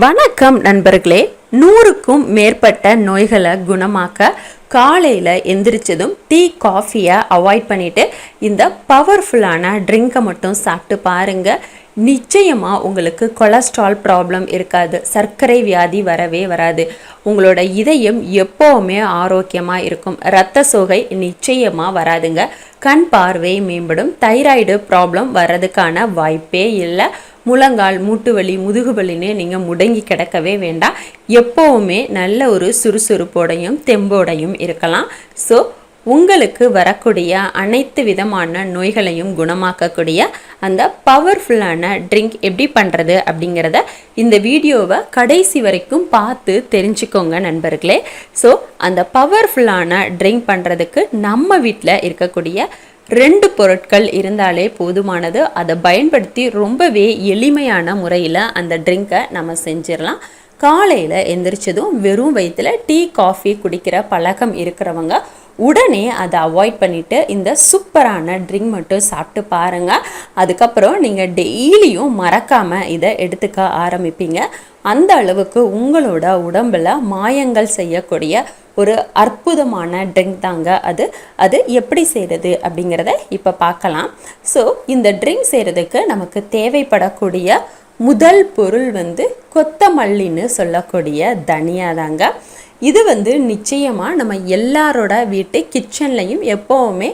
வணக்கம் நண்பர்களே. நூறுக்கும் மேற்பட்ட நோய்களை குணமாக்க காலையில் எந்திரிச்சதும் டீ காஃபியை அவாய்ட் பண்ணிட்டு இந்த பவர்ஃபுல்லான ட்ரிங்கை மட்டும் சாப்பிட்டு பாருங்க. நிச்சயமாக உங்களுக்கு கொலஸ்ட்ரால் ப்ராப்ளம் இருக்காது. சர்க்கரை வியாதி வரவே வராது. உங்களோட இதயம் எப்போவுமே ஆரோக்கியமாக இருக்கும். இரத்த சோகை நிச்சயமாக வராதுங்க. கண் பார்வை மேம்படும். தைராய்டு ப்ராப்ளம் வர்றதுக்கான வாய்ப்பே இல்லை. முழங்கால் மூட்டு வலி நீங்கள் முடங்கி கிடக்கவே வேண்டாம். எப்போவுமே நல்ல ஒரு சுறுசுறுப்போடையும் தெம்போடையும் இருக்கலாம். ஸோ உங்களுக்கு வரக்கூடிய அனைத்து விதமான நோய்களையும் குணமாக்கக்கூடிய அந்த பவர்ஃபுல்லான ட்ரிங்க் எப்படி பண்ணுறது அப்படிங்கிறத இந்த வீடியோவை கடைசி வரைக்கும் பார்த்து தெரிஞ்சுக்கோங்க நண்பர்களே. ஸோ அந்த பவர்ஃபுல்லான ட்ரிங்க் பண்ணுறதுக்கு நம்ம வீட்டில் இருக்கக்கூடிய ரெண்டு பொருட்கள் இருந்தாலே போதுமானது. அதை பயன்படுத்தி ரொம்பவே எளிமையான முறையில் அந்த ட்ரிங்கை நம்ம செஞ்சிடலாம். காலையில் எந்திரிச்சதும் வெறும் வயிற்றில் டீ காஃபி குடிக்கிற பழக்கம் இருக்கிறவங்க உடனே அதை அவாய்ட் பண்ணிவிட்டு இந்த சூப்பரான ட்ரிங்க் மட்டும் சாப்பிட்டு பாருங்கள் அதுக்கப்புறம் நீங்கள் டெய்லியும் மறக்காமல் இதை எடுத்துக்க ஆரம்பிப்பீங்க. அந்த அளவுக்கு உங்களோட உடம்பில் மாயங்கள் செய்யக்கூடிய ஒரு அற்புதமான ட்ரிங்க் தாங்க அது. அது எப்படி செய்கிறது அப்படிங்கிறத இப்போ பார்க்கலாம். ஸோ இந்த ட்ரிங்க் செய்கிறதுக்கு நமக்கு தேவைப்படக்கூடிய முதல் பொருள் வந்து கொத்தமல்லின்னு சொல்லக்கூடிய தனியா தாங்க இது வந்து நிச்சயமாக நம்ம எல்லாரோட வீட்டு கிச்சன்லையும் எப்போவுமே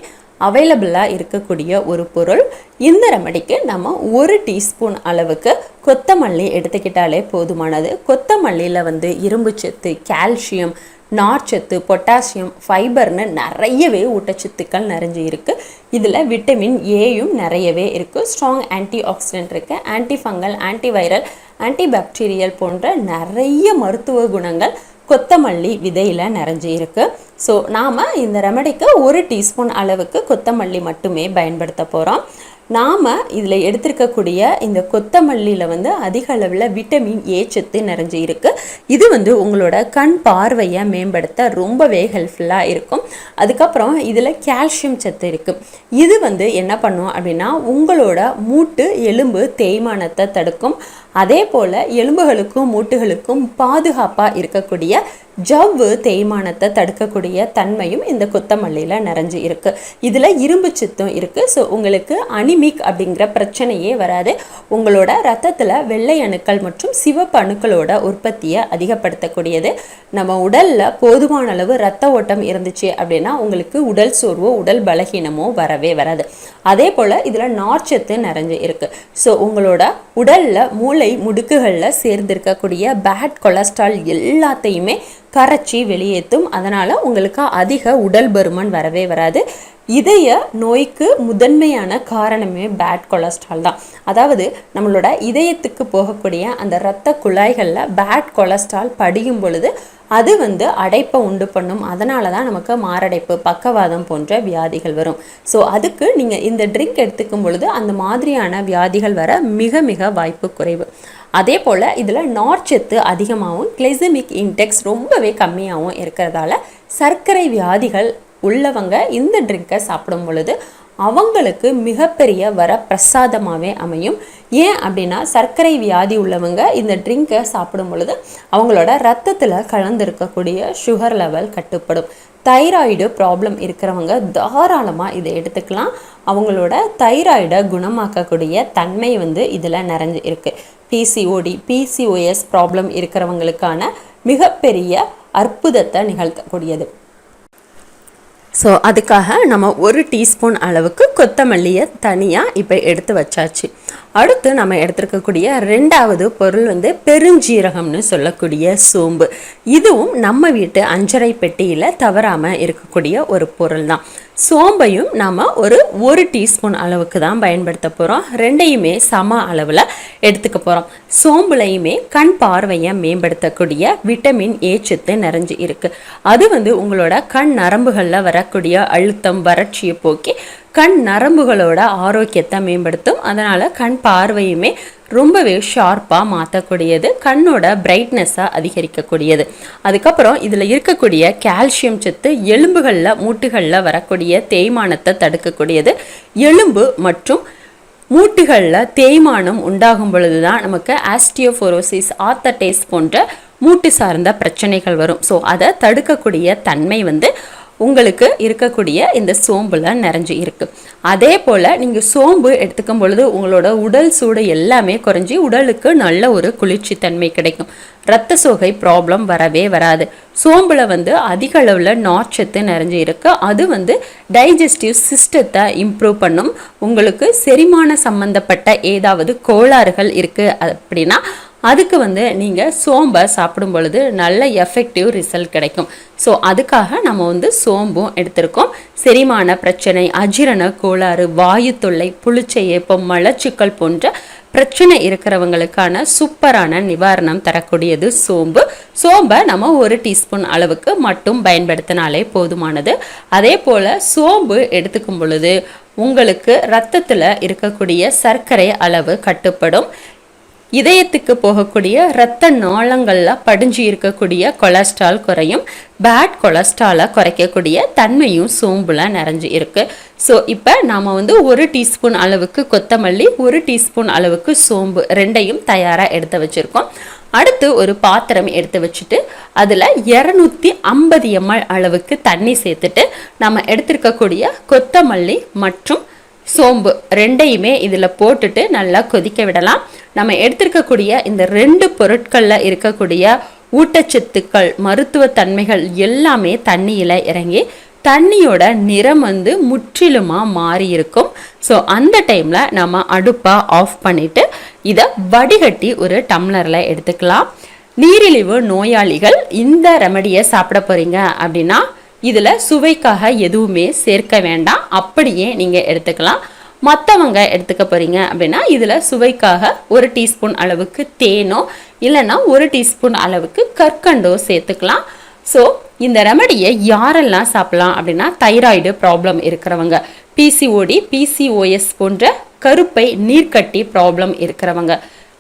அவைலபிளாக இருக்கக்கூடிய ஒரு பொருள். இந்த ரெமடிக்கு நம்ம ஒரு டீஸ்பூன் அளவுக்கு கொத்தமல்லி எடுத்துக்கிட்டாலே போதுமானது. கொத்தமல்லியில் வந்து இரும்புச்சத்து கால்சியம் நார்ச்சத்து பொட்டாசியம் ஃபைபர்னு நிறையவே ஊட்டச்சத்துக்கள் நிறைஞ்சு இருக்குது இதில் விட்டமின் ஏயும் நிறையவே இருக்குது ஸ்ட்ராங் ஆன்டி ஆக்சிடென்ட் இருக்குது antifungal antiviral antibacterial போன்ற நிறைய மருத்துவ குணங்கள் கொத்தமல்லி விதையில் நிறைஞ்சு இருக்குது ஸோ நாம் இந்த ரெமடிக்கு ஒரு டீஸ்பூன் அளவுக்கு கொத்தமல்லி மட்டுமே பயன்படுத்த போகிறோம் நாம் இதில் எடுத்திருக்கக்கூடிய இந்த கொத்தமல்லியில் வந்து அதிக அளவில் விட்டமின் ஏ சத்து நிறைஞ்சு இருக்குது இது வந்து உங்களோட கண் பார்வையை மேம்படுத்த ரொம்பவே ஹெல்ப்ஃபுல்லாக இருக்கும். அதுக்கப்புறம் இதில் கால்சியம் சத்து இருக்குது இது வந்து என்ன பண்ணும் அப்படின்னா உங்களோட மூட்டு எலும்பு தேய்மானத்தை தடுக்கும். அதே போல் எலும்புகளுக்கும் மூட்டுகளுக்கும் பாதுகாப்பாக இருக்கக்கூடிய ஜவ்வு தேய்மானத்தை தடுக்கக்கூடிய தன்மையும் இந்த கொத்தமல்லியில் நிறைஞ்சு இருக்குது இதில் இரும்பு சத்தும் இருக்குது ஸோ உங்களுக்கு அனிமிக் அப்படிங்கிற பிரச்சனையே வராது. உங்களோட ரத்தத்தில் வெள்ளை அணுக்கள் மற்றும் சிவப்பு அணுக்களோட உற்பத்தி உற்பத்தியை அதிகப்படுத்தக்கூடியது. நம்ம உடலில் போதுமான அளவு ரத்த ஓட்டம் இருந்துச்சு அப்படின்னா உங்களுக்கு உடல் சோர்வோ உடல் பலகீனமோ வரவே வராது. அதே போல் இதில் நார்ச்சத்து நிறைஞ்சு இருக்குது ஸோ உங்களோட உடலில் மூளை முடுக்குகளில் சேர்ந்திருக்கக்கூடிய பேட் கொலஸ்ட்ரால் எல்லாத்தையுமே கரைச்சி வெளியேற்றும் அதனால் உங்களுக்கு அதிக உடல் பருமன் வரவே வராது. இதய நோய்க்கு முதன்மையான காரணமே பேட் கொலஸ்ட்ரால் தான். அதாவது நம்மளோட இதயத்துக்கு போகக்கூடிய அந்த இரத்த குழாய்களில் பேட் கொலஸ்ட்ரால் படியும் பொழுது அது வந்து அடைப்பை உண்டு பண்ணும். அதனால தான் நமக்கு மாரடைப்பு பக்கவாதம் போன்ற வியாதிகள் வரும். ஸோ அதுக்கு நீங்கள் இந்த ட்ரிங்க் எடுத்துக்கும் பொழுது அந்த மாதிரியான வியாதிகள் வர மிக மிக வாய்ப்பு குறைவு. அதே போல் இதில் நார்ச்சத்து அதிகமாகவும் கிளைசமிக் இன்டெக்ஸ் ரொம்பவே கம்மியாகவும் இருக்கிறதால சர்க்கரை வியாதிகள் உள்ளவங்க இந்த ட்ரிங்கை சாப்பிடும் பொழுது அவங்களுக்கு மிகப்பெரிய வர பிரசாதமாகவே அமையும். ஏன் அப்படின்னா சர்க்கரை வியாதி உள்ளவங்க இந்த ட்ரிங்கை சாப்பிடும் பொழுது அவங்களோட ரத்தத்தில் கலந்துருக்கக்கூடிய சுகர் லெவல் கட்டுப்படும். தைராய்டு ப்ராப்ளம் இருக்கிறவங்க தாராளமாக இதை எடுத்துக்கலாம். அவங்களோட தைராய்டை குணமாக்கக்கூடிய தன்மை வந்து இதில் நிறைஞ்சு இருக்குது பிசிஓடி பிசிஓஎஸ் ப்ராப்ளம் இருக்கிறவங்களுக்கான மிகப்பெரிய அற்புதத்தை நிகழ்த்தக்கூடியது. ஸோ அதுக்காக நம்ம ஒரு டீஸ்பூன் அளவுக்கு கொத்தமல்லியை தனியாக இப்போ எடுத்து வச்சாச்சு. அடுத்து நம்ம எடுத்துருக்கக்கூடிய ரெண்டாவது பொருள் வந்து பெருஞ்சீரகம்னு சொல்லக்கூடிய சோம்பு. இதுவும் நம்ம வீட்டு அஞ்சரை பெட்டியில் தவறாமல் இருக்கக்கூடிய ஒரு பொருள் தான் சோம்பையும் நாம் ஒரு ஒரு டீஸ்பூன் அளவுக்கு தான் பயன்படுத்த போகிறோம் ரெண்டையுமே சம அளவில் எடுத்துக்க போகிறோம் சோம்புலையுமே கண் பார்வையை மேம்படுத்தக்கூடிய விட்டமின் ஏ சத்து நிறைஞ்சு இருக்குது அது வந்து உங்களோட கண் நரம்புகளில் வர வரக்கூடிய அழுத்தம் வறட்சியை போக்கி கண் நரம்புகளோட ஆரோக்கியத்தை மேம்படுத்தும். அதனால் கண் பார்வையுமே ரொம்பவே ஷார்ப்பாக மாற்றக்கூடியது கண்ணோட பிரைட்னஸை அதிகரிக்கக்கூடியது. அதுக்கப்புறம் இதில் இருக்கக்கூடிய கால்சியம் சத்து எலும்புகளில் மூட்டுகளில் வரக்கூடிய தேய்மானத்தை தடுக்கக்கூடியது. எலும்பு மற்றும் மூட்டுகளில் தேய்மானம் உண்டாகும் பொழுது தான் நமக்கு ஆஸ்டியோஃபோரோசிஸ் ஆத்தடேஸ் போன்ற மூட்டு சார்ந்த பிரச்சனைகள் வரும். ஸோ அதை தடுக்கக்கூடிய தன்மை வந்து உங்களுக்கு இருக்கக்கூடிய இந்த சோம்புல நிறைஞ்சு இருக்குது அதே போல் நீங்கள் சோம்பு எடுத்துக்கும் பொழுது உங்களோட உடல் சூடு எல்லாமே குறைஞ்சி உடலுக்கு நல்ல ஒரு குளிர்ச்சி தன்மை கிடைக்கும். ரத்த சோகை ப்ராப்ளம் வரவே வராது. சோம்பில் வந்து அதிக அளவில் நார்ச்சத்து நிறைஞ்சு இருக்கு. அது வந்து டைஜஸ்டிவ் சிஸ்டத்தை இம்ப்ரூவ் பண்ணும். உங்களுக்கு செரிமான சம்பந்தப்பட்ட ஏதாவது கோளாறுகள் இருக்குது அப்படின்னா அதுக்கு வந்து நீங்கள் சோம்பை சாப்பிடும் பொழுது நல்ல எஃபெக்டிவ் ரிசல்ட் கிடைக்கும். ஸோ அதுக்காக நம்ம வந்து சோம்பும் எடுத்திருக்கோம். செரிமான பிரச்சனை அஜீரண கோளாறு வாயு தொல்லை புளிச்சை ஏப்பம் மலச்சிக்கல் போன்ற பிரச்சனை இருக்கிறவங்களுக்கான சூப்பரான நிவாரணம் தரக்கூடியது சோம்பு. சோம்பை நம்ம ஒரு டீஸ்பூன் அளவுக்கு மட்டும் பயன்படுத்தினாலே போதுமானது. அதே போல் சோம்பு எடுத்துக்கும் பொழுது உங்களுக்கு ரத்தத்தில் இருக்கக்கூடிய சர்க்கரை அளவு கட்டுப்படும். இதயத்துக்கு போகக்கூடிய இரத்த நாளங்களில் படிஞ்சு இருக்கக்கூடிய கொலஸ்ட்ரால் குறையும். பேட் கொலஸ்ட்ராலை குறைக்கக்கூடிய தன்மையும் சோம்புலாம் நிறைஞ்சு இருக்கு. ஸோ இப்போ நாம் வந்து ஒரு டீஸ்பூன் அளவுக்கு கொத்தமல்லி ஒரு டீஸ்பூன் அளவுக்கு சோம்பு ரெண்டையும் தயாராக எடுத்து வச்சுருக்கோம். அடுத்து ஒரு பாத்திரம் எடுத்து வச்சுட்டு அதில் இரநூத்தி ஐம்பது எம்எல் அளவுக்கு தண்ணி சேர்த்துட்டு நம்ம எடுத்திருக்கக்கூடிய கொத்தமல்லி மற்றும் சோம்பு ரெண்டையுமே இதில் போட்டுட்டு நல்லா கொதிக்க விடலாம். நம்ம எடுத்திருக்கக்கூடிய இந்த ரெண்டு பொருட்களில் இருக்கக்கூடிய ஊட்டச்சத்துக்கள் மருத்துவ தன்மைகள் எல்லாமே தண்ணியில் இறங்கி தண்ணியோட நிறம் வந்து முற்றிலுமாக மாறி இருக்கும் ஸோ அந்த டைமில் நம்ம அடுப்பாக ஆஃப் பண்ணிவிட்டு இதை வடிகட்டி ஒரு டம்ளரில் எடுத்துக்கலாம். நீரிழிவு நோயாளிகள் இந்த ரெமடியை சாப்பிட போகிறீங்க அப்படின்னா இதில் சுவைக்காக எதுவுமே சேர்க்க வேண்டாம். அப்படியே நீங்கள் எடுத்துக்கலாம். மற்றவங்க எடுத்துக்க போகிறீங்க அப்படின்னா இதில் சுவைக்காக ஒரு டீஸ்பூன் அளவுக்கு தேனோ இல்லைன்னா ஒரு டீஸ்பூன் அளவுக்கு கற்கண்டோ சேர்த்துக்கலாம். ஸோ இந்த ரெமடியை யாரெல்லாம் சாப்பிடலாம் அப்படின்னா தைராய்டு ப்ராப்ளம் இருக்கிறவங்க பிசிஓடி பிசிஓஎஸ் போன்ற கருப்பை நீர்க்கட்டி ப்ராப்ளம் இருக்கிறவங்க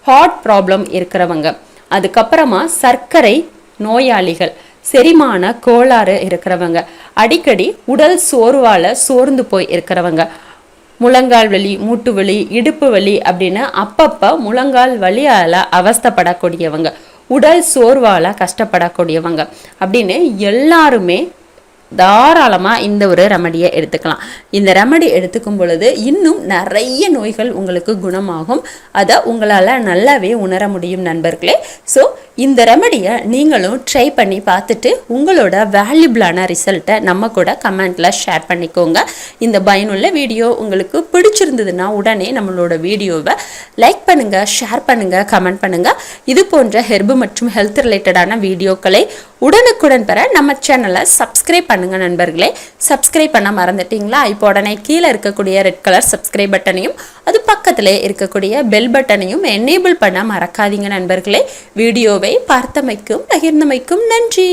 ஹார்ட் ப்ராப்ளம் இருக்கிறவங்க. அதுக்கப்புறமா சர்க்கரை நோயாளிகள். செரிமான கோளாறு இருக்கிறவங்க. அடிக்கடி உடல் சோர்வால் சோர்ந்து போய் இருக்கிறவங்க. முழங்கால் வலி மூட்டு வலி இடுப்பு வலி அப்படின்னு அப்பப்போ முழங்கால் வலியால் அவஸ்தப்படக்கூடியவங்க. உடல் சோர்வால் கஷ்டப்படக்கூடியவங்க அப்படின்னு எல்லாருமே தாராளமாக இந்த ஒரு ரெமடியை எடுத்துக்கலாம். இந்த ரெமடி எடுத்துக்கும் பொழுது இன்னும் நிறைய நோய்கள் உங்களுக்கு குணமாகும். அதை உங்களால் நல்லாவே உணர முடியும் நண்பர்களே. ஸோ இந்த ரெமடியை நீங்களும் ட்ரை பண்ணி பார்த்துட்டு உங்களோட வேல்யூபிளான ரிசல்ட்டை நம்ம கூட கமெண்ட்டில் ஷேர் பண்ணிக்கோங்க. இந்த பயனுள்ள வீடியோ உங்களுக்கு பிடிச்சிருந்ததுன்னா உடனே நம்மளோட வீடியோவை லைக் பண்ணுங்கள் ஷேர் பண்ணுங்கள் கமெண்ட் பண்ணுங்கள் இது போன்ற ஹெர்பு மற்றும் ஹெல்த் ரிலேட்டடான வீடியோக்களை உடனுக்குடன் பெற நம்ம சேனலை சப்ஸ்கிரைப் பண்ணுங்கள் நண்பர்களே. சப்ஸ்கிரைப் பண்ண மறந்துட்டீங்களா? இப்போ உடனே கீழே இருக்கக்கூடிய ரெட் கலர் சப்ஸ்கிரைப் பட்டனையும் அது பக்கத்திலே இருக்கக்கூடிய பெல் பட்டனையும் எனேபிள் பண்ண மறக்காதீங்க நண்பர்களே. வீடியோவை பார்த்தமைக்கும் பகிர்ந்தமைக்கும் நன்றி.